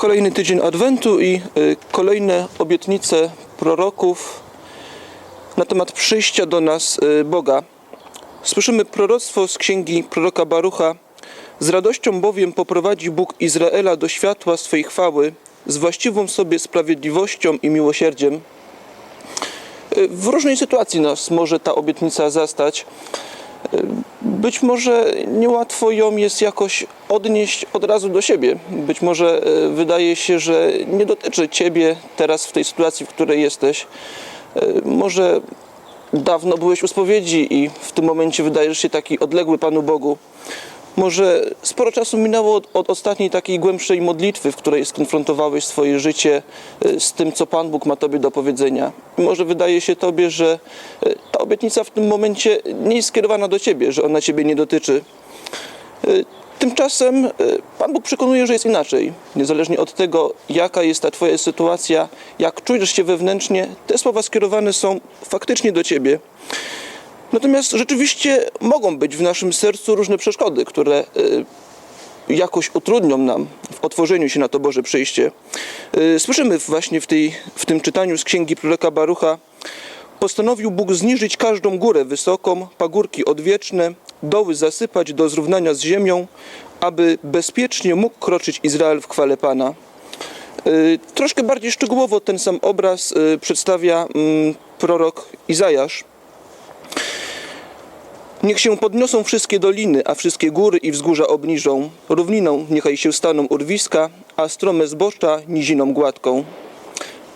kolejny tydzień Adwentu i y, kolejne obietnice proroków na temat przyjścia do nas y, Boga. Słyszymy proroctwo z księgi proroka Barucha. Z radością bowiem poprowadzi Bóg Izraela do światła swej chwały, z właściwą sobie sprawiedliwością i miłosierdziem. Y, W różnej sytuacji nas może ta obietnica zastać. Być może niełatwo ją jest jakoś odnieść od razu do siebie. Być może e, wydaje się, że nie dotyczy ciebie teraz w tej sytuacji, w której jesteś. E, Może dawno byłeś u spowiedzi i w tym momencie wydajesz się taki odległy Panu Bogu. Może sporo czasu minęło od, od ostatniej takiej głębszej modlitwy, w której skonfrontowałeś swoje życie e, z tym, co Pan Bóg ma Tobie do powiedzenia. I może wydaje się Tobie, że e, ta obietnica w tym momencie nie jest skierowana do Ciebie, że ona Ciebie nie dotyczy. E, Tymczasem Pan Bóg przekonuje, że jest inaczej. Niezależnie od tego, jaka jest ta Twoja sytuacja, jak czujesz się wewnętrznie, te słowa skierowane są faktycznie do Ciebie. Natomiast rzeczywiście mogą być w naszym sercu różne przeszkody, które y, jakoś utrudnią nam w otworzeniu się na to Boże przyjście. Y, Słyszymy właśnie w, tej, w tym czytaniu z księgi proroka Barucha. Postanowił Bóg zniżyć każdą górę wysoką, pagórki odwieczne, doły zasypać do zrównania z ziemią, aby bezpiecznie mógł kroczyć Izrael w chwale Pana. Y, Troszkę bardziej szczegółowo ten sam obraz przedstawia mm, prorok Izajasz. Niech się podniosą wszystkie doliny, a wszystkie góry i wzgórza obniżą. Równiną niechaj się staną urwiska, a strome zbocza niziną gładką.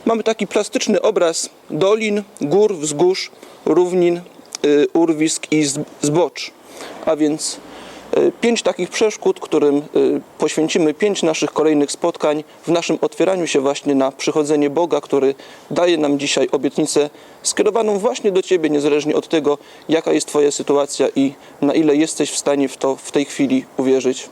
Mamy taki plastyczny obraz dolin, gór, wzgórz, równin, y, urwisk i zb- zbocz. A więc pięć takich przeszkód, którym y, poświęcimy pięć naszych kolejnych spotkań w naszym otwieraniu się właśnie na przychodzenie Boga, który daje nam dzisiaj obietnicę skierowaną właśnie do Ciebie, niezależnie od tego, jaka jest Twoja sytuacja i na ile jesteś w stanie w to w tej chwili uwierzyć.